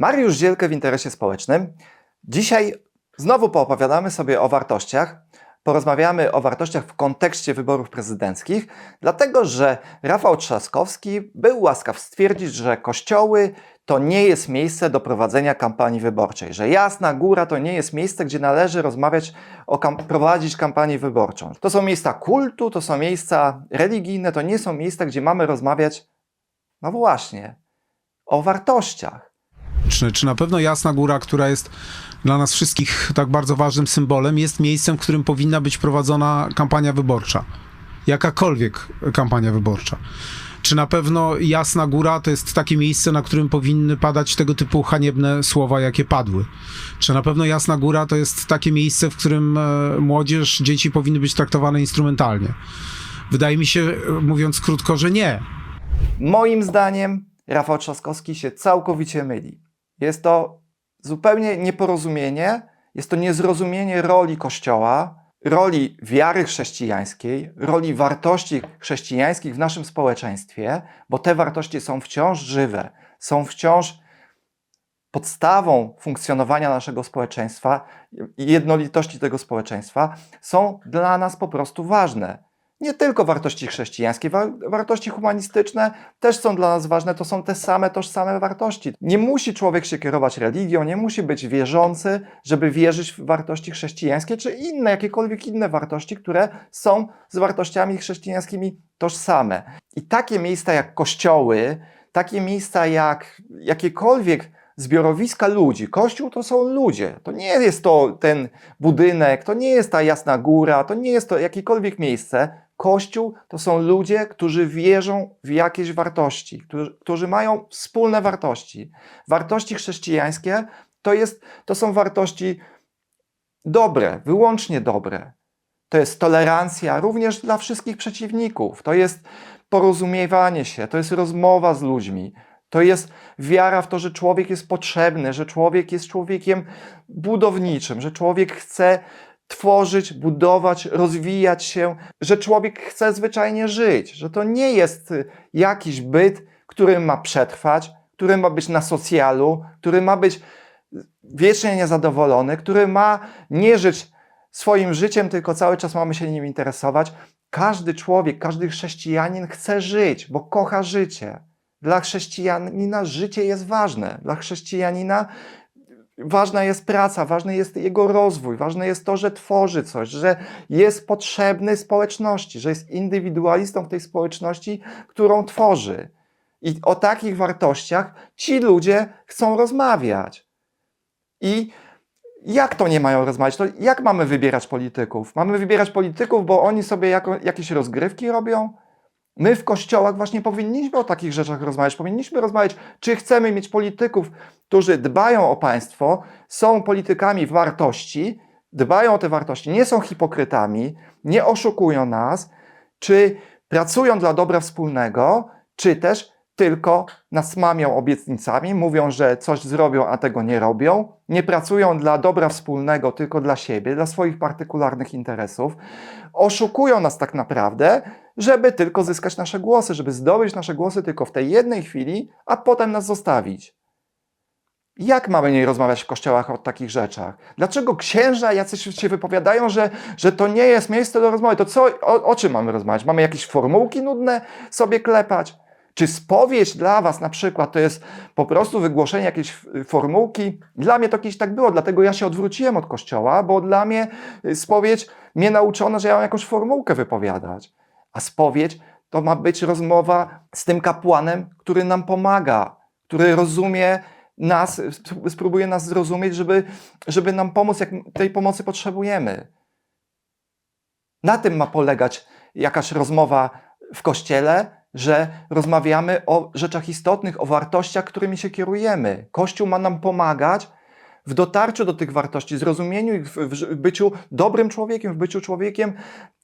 Mariusz Zielkę w interesie społecznym. Dzisiaj znowu poopowiadamy sobie o wartościach. Porozmawiamy o wartościach w kontekście wyborów prezydenckich, dlatego że Rafał Trzaskowski był łaskaw stwierdzić, że kościoły to nie jest miejsce do prowadzenia kampanii wyborczej, że Jasna Góra to nie jest miejsce, gdzie należy rozmawiać o kam- prowadzić kampanię wyborczą. To są miejsca kultu, to są miejsca religijne, to nie są miejsca, gdzie mamy rozmawiać, no właśnie, o wartościach. Czy, na pewno Jasna Góra, która jest dla nas wszystkich tak bardzo ważnym symbolem, jest miejscem, w którym powinna być prowadzona kampania wyborcza? Jakakolwiek kampania wyborcza. Czy na pewno Jasna Góra to jest takie miejsce, na którym powinny padać tego typu haniebne słowa, jakie padły? Czy na pewno Jasna Góra to jest takie miejsce, w którym e, młodzież, dzieci powinny być traktowane instrumentalnie? Wydaje mi się, e, mówiąc krótko, że nie. Moim zdaniem Rafał Trzaskowski się całkowicie myli. Jest to zupełnie nieporozumienie, jest to niezrozumienie roli Kościoła, roli wiary chrześcijańskiej, roli wartości chrześcijańskich w naszym społeczeństwie, bo te wartości są wciąż żywe, są wciąż podstawą funkcjonowania naszego społeczeństwa i jednolitości tego społeczeństwa, są dla nas po prostu ważne. Nie tylko wartości chrześcijańskie, wa- wartości humanistyczne też są dla nas ważne, to są te same, tożsame wartości. Nie musi człowiek się kierować religią, nie musi być wierzący, żeby wierzyć w wartości chrześcijańskie, czy inne, jakiekolwiek inne wartości, które są z wartościami chrześcijańskimi tożsame. I takie miejsca jak kościoły, takie miejsca jak jakiekolwiek zbiorowiska ludzi. Kościół to są ludzie. To nie jest to ten budynek, to nie jest ta jasna góra, to nie jest to jakiekolwiek miejsce. Kościół to są ludzie, którzy wierzą w jakieś wartości, którzy, którzy mają wspólne wartości. Wartości chrześcijańskie to, jest, to są wartości dobre, wyłącznie dobre. To jest tolerancja również dla wszystkich przeciwników. To jest porozumiewanie się, to jest rozmowa z ludźmi. To jest wiara w to, że człowiek jest potrzebny, że człowiek jest człowiekiem budowniczym, że człowiek chce tworzyć, budować, rozwijać się, że człowiek chce zwyczajnie żyć, że to nie jest y, jakiś byt, który ma przetrwać, który ma być na socjalu, który ma być wiecznie niezadowolony, który ma nie żyć swoim życiem, tylko cały czas mamy się nim interesować. Każdy człowiek, każdy chrześcijanin chce żyć, bo kocha życie. Dla chrześcijanina życie jest ważne. Dla chrześcijanina ważna jest praca, ważny jest jego rozwój, ważne jest to, że tworzy coś, że jest potrzebny społeczności, że jest indywidualistą w tej społeczności, którą tworzy. I o takich wartościach ci ludzie chcą rozmawiać. I jak to nie mają rozmawiać? To jak mamy wybierać polityków? Mamy wybierać polityków, bo oni sobie jako, jakieś rozgrywki robią? My w kościołach właśnie powinniśmy o takich rzeczach rozmawiać. Powinniśmy rozmawiać, czy chcemy mieć polityków, którzy dbają o państwo, są politykami wartości, dbają o te wartości, nie są hipokrytami, nie oszukują nas, czy pracują dla dobra wspólnego, czy też tylko nas mamią obietnicami, mówią, że coś zrobią, a tego nie robią, nie pracują dla dobra wspólnego, tylko dla siebie, dla swoich partykularnych interesów, oszukują nas tak naprawdę, żeby tylko zyskać nasze głosy, żeby zdobyć nasze głosy tylko w tej jednej chwili, a potem nas zostawić. Jak mamy nie rozmawiać w kościołach o takich rzeczach? Dlaczego księża jacyś się wypowiadają, że, że to nie jest miejsce do rozmowy? To co, o, o czym mamy rozmawiać? Mamy jakieś formułki nudne sobie klepać? Czy spowiedź dla Was na przykład to jest po prostu wygłoszenie jakiejś formułki? Dla mnie to kiedyś tak było, dlatego ja się odwróciłem od kościoła, bo dla mnie y, spowiedź mnie nauczono, że ja mam jakąś formułkę wypowiadać. A spowiedź to ma być rozmowa z tym kapłanem, który nam pomaga, który rozumie nas, sp- spróbuje nas zrozumieć, żeby, żeby nam pomóc, jak tej pomocy potrzebujemy. Na tym ma polegać jakaś rozmowa w kościele, że rozmawiamy o rzeczach istotnych, o wartościach, którymi się kierujemy. Kościół ma nam pomagać w dotarciu do tych wartości, zrozumieniu ich, w, byciu dobrym człowiekiem, w byciu człowiekiem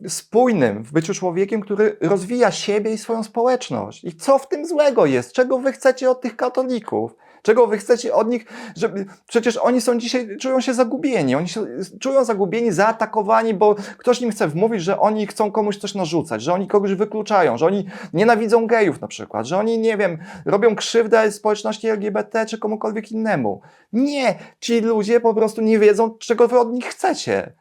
spójnym, w byciu człowiekiem, który rozwija siebie i swoją społeczność. I co w tym złego jest? Czego wy chcecie od tych katolików? Czego wy chcecie od nich, żeby, przecież oni są dzisiaj, czują się zagubieni, oni się czują zagubieni, zaatakowani, bo ktoś im chce wmówić, że oni chcą komuś coś narzucać, że oni kogoś wykluczają, że oni nienawidzą gejów na przykład, że oni, nie wiem, robią krzywdę społeczności LGBT czy komukolwiek innemu. Nie, ci ludzie po prostu nie wiedzą, czego wy od nich chcecie.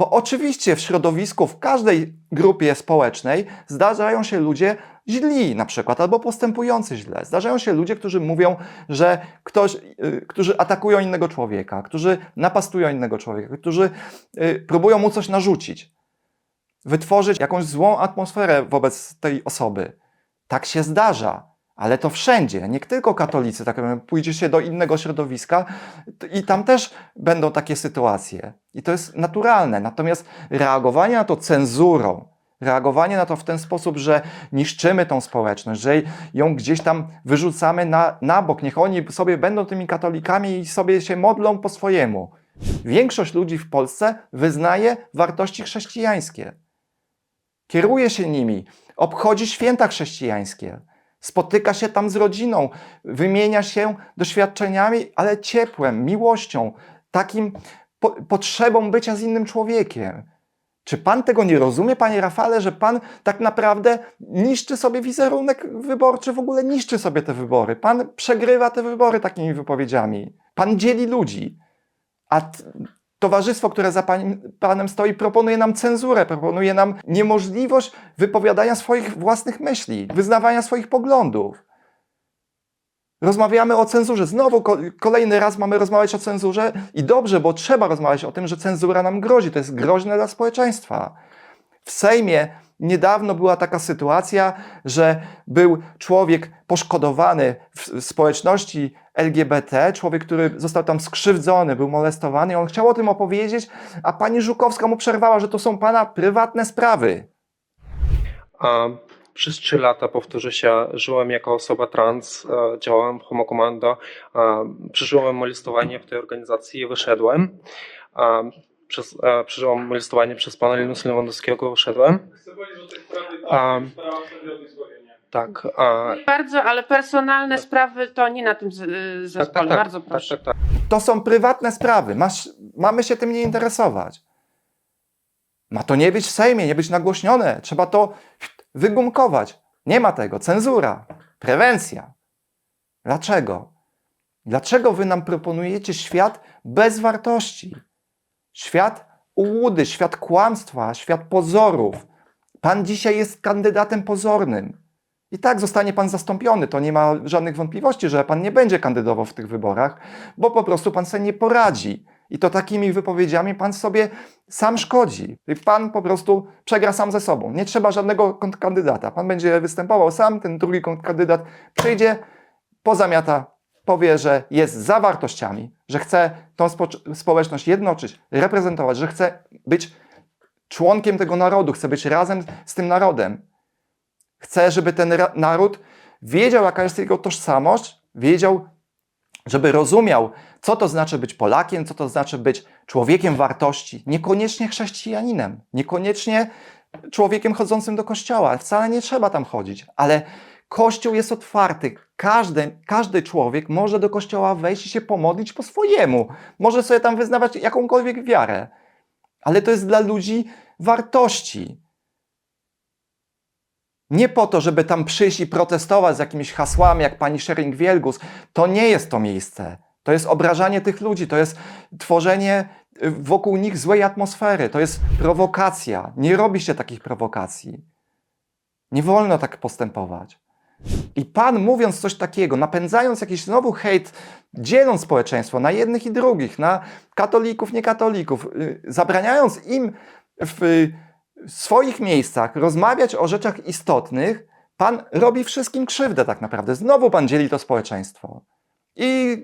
Bo oczywiście w środowisku, w każdej grupie społecznej zdarzają się ludzie źli na przykład, albo postępujący źle. Zdarzają się ludzie, którzy mówią, że ktoś, y, którzy atakują innego człowieka, którzy napastują innego człowieka, którzy y, próbują mu coś narzucić, wytworzyć jakąś złą atmosferę wobec tej osoby. Tak się zdarza. Ale to wszędzie, nie tylko katolicy, tak powiem, pójdzie się do innego środowiska i tam też będą takie sytuacje. I to jest naturalne. Natomiast reagowanie na to cenzurą, reagowanie na to w ten sposób, że niszczymy tą społeczność, że ją gdzieś tam wyrzucamy na, na bok, niech oni sobie będą tymi katolikami i sobie się modlą po swojemu. Większość ludzi w Polsce wyznaje wartości chrześcijańskie. Kieruje się nimi, obchodzi święta chrześcijańskie, spotyka się tam z rodziną, wymienia się doświadczeniami, ale ciepłem, miłością, takim po, potrzebą bycia z innym człowiekiem. Czy pan tego nie rozumie, panie Rafale, że pan tak naprawdę niszczy sobie wizerunek wyborczy, w ogóle niszczy sobie te wybory? Pan przegrywa te wybory takimi wypowiedziami. Pan dzieli ludzi. A towarzystwo, które za panim, panem stoi, proponuje nam cenzurę, proponuje nam niemożliwość wypowiadania swoich własnych myśli, wyznawania swoich poglądów. Rozmawiamy o cenzurze. Znowu ko- kolejny raz mamy rozmawiać o cenzurze i dobrze, bo trzeba rozmawiać o tym, że cenzura nam grozi. To jest groźne dla społeczeństwa. W Sejmie niedawno była taka sytuacja, że był człowiek poszkodowany w społeczności LGBT, człowiek, który został tam skrzywdzony, był molestowany i on chciał o tym opowiedzieć, a pani Żukowska mu przerwała, że to są pana prywatne sprawy. A przez 3 lata, powtórzę się, żyłem jako osoba trans, e, działałem w Homo Commando, e, przeżyłem molestowanie w tej organizacji i wyszedłem. Przez, e, przeżyłem molestowanie przez pana Linusa Lewandowskiego, wyszedłem. Chcę powiedzieć, że tej sprawy A- sprawa przedmiotu zbawienia. Tak, e, Bardzo, ale personalne sprawy to nie na tym y, tak, zespole. tak, Bardzo tak, proszę. tak, tak. To są prywatne sprawy. Masz, mamy się tym nie interesować. Ma to nie być w Sejmie, nie być nagłośnione. Trzeba to wygumkować. Nie ma tego. Cenzura. Prewencja. Dlaczego? Dlaczego wy nam proponujecie świat bez wartości? Świat ułudy, świat kłamstwa, świat pozorów. Pan dzisiaj jest kandydatem pozornym. I tak zostanie pan zastąpiony. To nie ma żadnych wątpliwości, że pan nie będzie kandydował w tych wyborach, bo po prostu pan sobie nie poradzi. I to takimi wypowiedziami pan sobie sam szkodzi. Pan po prostu przegra sam ze sobą. Nie trzeba żadnego kontrkandydata. Pan będzie występował sam, ten drugi kontrkandydat przyjdzie, pozamiata, powie, że jest za wartościami, że chce tą spo- społeczność jednoczyć, reprezentować, że chce być członkiem tego narodu, chce być razem z tym narodem. Chce, żeby ten naród wiedział, jaka jest jego tożsamość, wiedział, żeby rozumiał, co to znaczy być Polakiem, co to znaczy być człowiekiem wartości, niekoniecznie chrześcijaninem, niekoniecznie człowiekiem chodzącym do kościoła. Wcale nie trzeba tam chodzić, ale kościół jest otwarty. Każdy, każdy człowiek może do kościoła wejść i się pomodlić po swojemu. Może sobie tam wyznawać jakąkolwiek wiarę, ale to jest dla ludzi wartości. Nie po to, żeby tam przyjść i protestować z jakimiś hasłami, jak pani Schering-Wielgus. To nie jest to miejsce. To jest obrażanie tych ludzi, to jest tworzenie y, wokół nich złej atmosfery, to jest prowokacja. Nie robi się takich prowokacji. Nie wolno tak postępować. I Pan mówiąc coś takiego, napędzając jakiś znowu hejt, dzieląc społeczeństwo na jednych i drugich, na katolików, niekatolików, y, zabraniając im w y, swoich miejscach rozmawiać o rzeczach istotnych, Pan robi wszystkim krzywdę tak naprawdę. Znowu Pan dzieli to społeczeństwo. I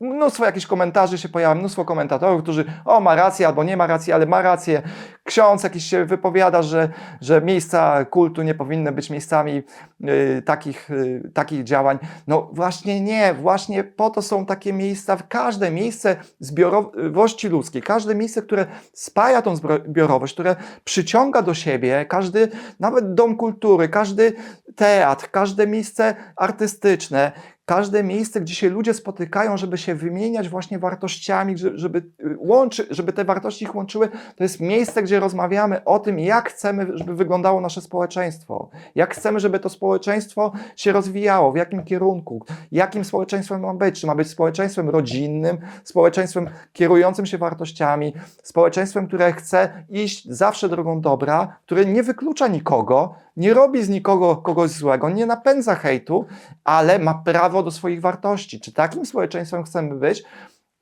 mnóstwo jakichś komentarzy się pojawia, mnóstwo komentatorów, którzy o ma rację albo nie ma racji, ale ma rację. Ksiądz jakiś się wypowiada, że, że miejsca kultu nie powinny być miejscami y, takich, y, takich działań. No właśnie nie, właśnie po to są takie miejsca, każde miejsce zbiorowości ludzkiej, każde miejsce, które spaja tą zbiorowość, które przyciąga do siebie, każdy, nawet dom kultury, każdy teatr, każde miejsce artystyczne, każde miejsce, gdzie się ludzie spotykają, żeby się wymieniać właśnie wartościami, żeby, y, łączy, żeby te wartości ich łączyły, to jest miejsce, gdzie rozmawiamy o tym, jak chcemy, żeby wyglądało nasze społeczeństwo, jak chcemy, żeby to społeczeństwo się rozwijało, w jakim kierunku, jakim społeczeństwem ma być, czy ma być społeczeństwem rodzinnym, społeczeństwem kierującym się wartościami, społeczeństwem, które chce iść zawsze drogą dobra, które nie wyklucza nikogo, nie robi z nikogo kogoś złego, nie napędza hejtu, ale ma prawo do swoich wartości. Czy takim społeczeństwem chcemy być,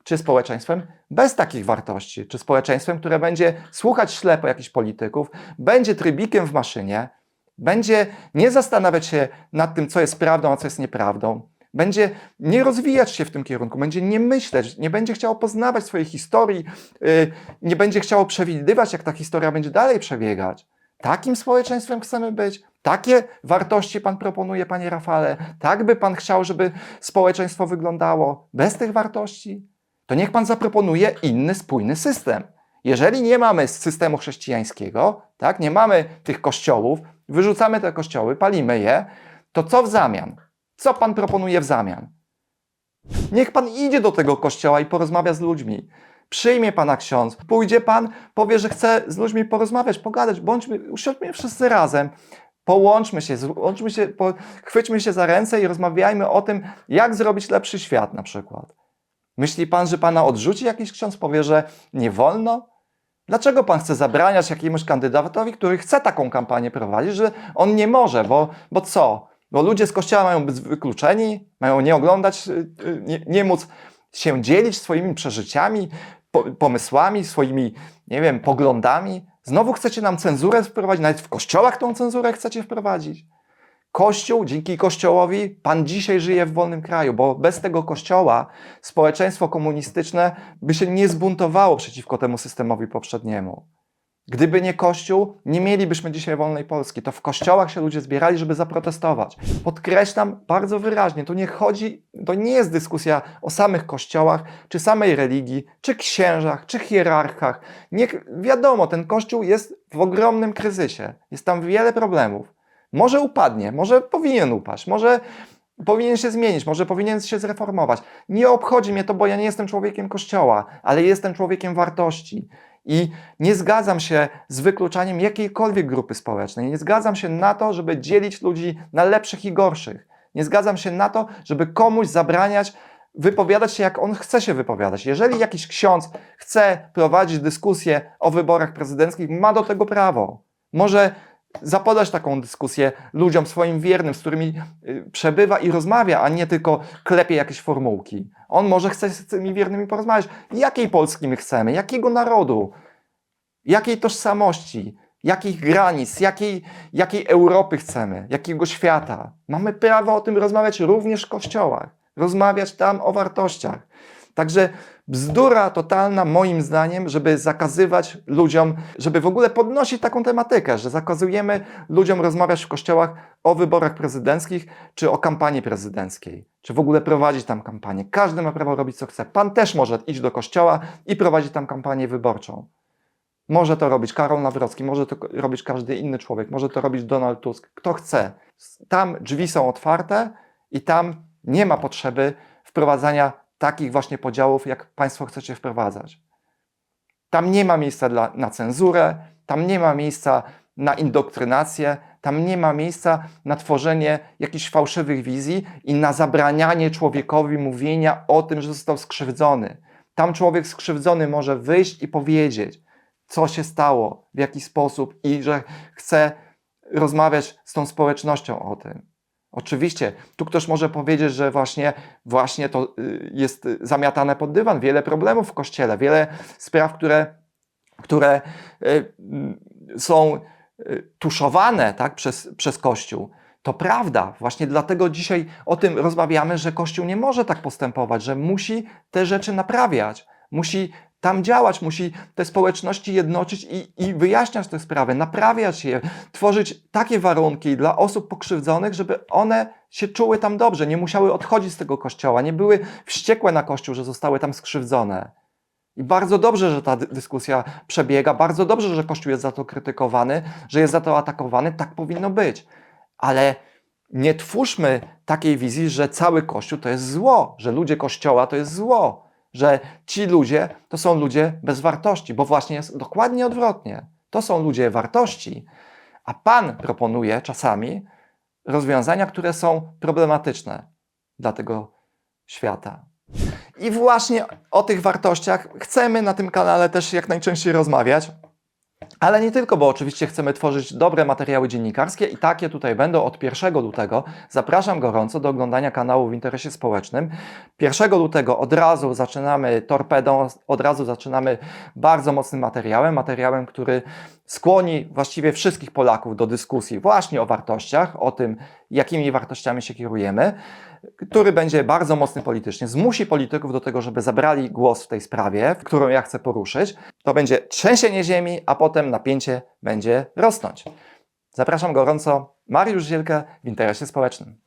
czy społeczeństwem bez takich wartości? Czy społeczeństwem, które będzie słuchać ślepo jakichś polityków, będzie trybikiem w maszynie, będzie nie zastanawiać się nad tym, co jest prawdą, a co jest nieprawdą, będzie nie rozwijać się w tym kierunku, będzie nie myśleć, nie będzie chciało poznawać swojej historii, yy, nie będzie chciało przewidywać, jak ta historia będzie dalej przebiegać. Takim społeczeństwem chcemy być? Takie wartości Pan proponuje, Panie Rafale? Tak by Pan chciał, żeby społeczeństwo wyglądało bez tych wartości? To niech Pan zaproponuje inny, spójny system. Jeżeli nie mamy systemu chrześcijańskiego, tak, nie mamy tych kościołów, wyrzucamy te kościoły, palimy je, to co w zamian? Co Pan proponuje w zamian? Niech Pan idzie do tego kościoła i porozmawia z ludźmi. Przyjmie Pana ksiądz, pójdzie Pan, powie, że chce z ludźmi porozmawiać, pogadać, bądźmy, usiądźmy wszyscy razem, połączmy się, złączmy się po, chwyćmy się za ręce i rozmawiajmy o tym, jak zrobić lepszy świat na przykład. Myśli Pan, że Pana odrzuci jakiś ksiądz, powie, że nie wolno? Dlaczego Pan chce zabraniać jakiemuś kandydatowi, który chce taką kampanię prowadzić, że on nie może, bo, bo co? Bo ludzie z kościoła mają być wykluczeni, mają nie oglądać, y, y, nie, nie móc się dzielić swoimi przeżyciami, pomysłami, swoimi, nie wiem, poglądami. Znowu chcecie nam cenzurę wprowadzić, nawet w kościołach tą cenzurę chcecie wprowadzić. Kościół, dzięki Kościołowi, Pan dzisiaj żyje w wolnym kraju, bo bez tego Kościoła społeczeństwo komunistyczne by się nie zbuntowało przeciwko temu systemowi poprzedniemu. Gdyby nie Kościół, nie mielibyśmy dzisiaj wolnej Polski. To w kościołach się ludzie zbierali, żeby zaprotestować. Podkreślam bardzo wyraźnie, to nie chodzi, to nie jest dyskusja o samych kościołach, czy samej religii, czy księżach, czy hierarchach. Nie, wiadomo, ten Kościół jest w ogromnym kryzysie. Jest tam wiele problemów. Może upadnie, może powinien upaść, może powinien się zmienić, może powinien się zreformować. Nie obchodzi mnie to, bo ja nie jestem człowiekiem Kościoła, ale jestem człowiekiem wartości. I nie zgadzam się z wykluczaniem jakiejkolwiek grupy społecznej. Nie zgadzam się na to, żeby dzielić ludzi na lepszych i gorszych. Nie zgadzam się na to, żeby komuś zabraniać wypowiadać się, jak on chce się wypowiadać. Jeżeli jakiś ksiądz chce prowadzić dyskusję o wyborach prezydenckich, ma do tego prawo. Może zapodać taką dyskusję ludziom swoim wiernym, z którymi y, przebywa i rozmawia, a nie tylko klepie jakieś formułki. On może chce z tymi wiernymi porozmawiać. Jakiej Polski my chcemy? Jakiego narodu? Jakiej tożsamości? Jakich granic? Jakiej, jakiej Europy chcemy? Jakiego świata? Mamy prawo o tym rozmawiać również w kościołach. Rozmawiać tam o wartościach. Także bzdura totalna, moim zdaniem, żeby zakazywać ludziom, żeby w ogóle podnosić taką tematykę, że zakazujemy ludziom rozmawiać w kościołach o wyborach prezydenckich czy o kampanii prezydenckiej, czy w ogóle prowadzić tam kampanię. Każdy ma prawo robić co chce. Pan też może iść do kościoła i prowadzić tam kampanię wyborczą. Może to robić Karol Nawrocki, może to robić każdy inny człowiek, może to robić Donald Tusk. Kto chce. Tam drzwi są otwarte i tam nie ma potrzeby wprowadzania takich właśnie podziałów, jak Państwo chcecie wprowadzać. Tam nie ma miejsca dla, na cenzurę, tam nie ma miejsca na indoktrynację, tam nie ma miejsca na tworzenie jakichś fałszywych wizji i na zabranianie człowiekowi mówienia o tym, że został skrzywdzony. Tam człowiek skrzywdzony może wyjść i powiedzieć, co się stało, w jaki sposób i że chce rozmawiać z tą społecznością o tym. Oczywiście, tu ktoś może powiedzieć, że właśnie, właśnie to y, jest zamiatane pod dywan. Wiele problemów w kościele, wiele spraw, które, które y, y, są tuszowane tak, przez, przez Kościół. To prawda, właśnie dlatego dzisiaj o tym rozmawiamy, że Kościół nie może tak postępować, że musi te rzeczy naprawiać, musi tam działać, musi te społeczności jednoczyć i, i wyjaśniać te sprawy, naprawiać je, tworzyć takie warunki dla osób pokrzywdzonych, żeby one się czuły tam dobrze, nie musiały odchodzić z tego kościoła, nie były wściekłe na kościół, że zostały tam skrzywdzone. I bardzo dobrze, że ta dy- dyskusja przebiega, bardzo dobrze, że Kościół jest za to krytykowany, że jest za to atakowany, tak powinno być. Ale Nie twórzmy takiej wizji, że cały Kościół to jest zło, że ludzie Kościoła to jest zło, że ci ludzie to są ludzie bez wartości, bo właśnie jest dokładnie odwrotnie. To są ludzie wartości, a Pan proponuje czasami rozwiązania, które są problematyczne dla tego świata. I właśnie o tych wartościach chcemy na tym kanale też jak najczęściej rozmawiać. Ale nie tylko, bo oczywiście chcemy tworzyć dobre materiały dziennikarskie i takie tutaj będą od 1 lutego. Zapraszam gorąco do oglądania kanału w interesie społecznym. 1 lutego od razu zaczynamy torpedą, od razu zaczynamy bardzo mocnym materiałem, materiałem, który skłoni właściwie wszystkich Polaków do dyskusji właśnie o wartościach, o tym, jakimi wartościami się kierujemy, który będzie bardzo mocny politycznie, zmusi polityków do tego, żeby zabrali głos w tej sprawie, którą ja chcę poruszyć. To będzie trzęsienie ziemi, a potem napięcie będzie rosnąć. Zapraszam gorąco. Mariusz Zielkę w interesie społecznym.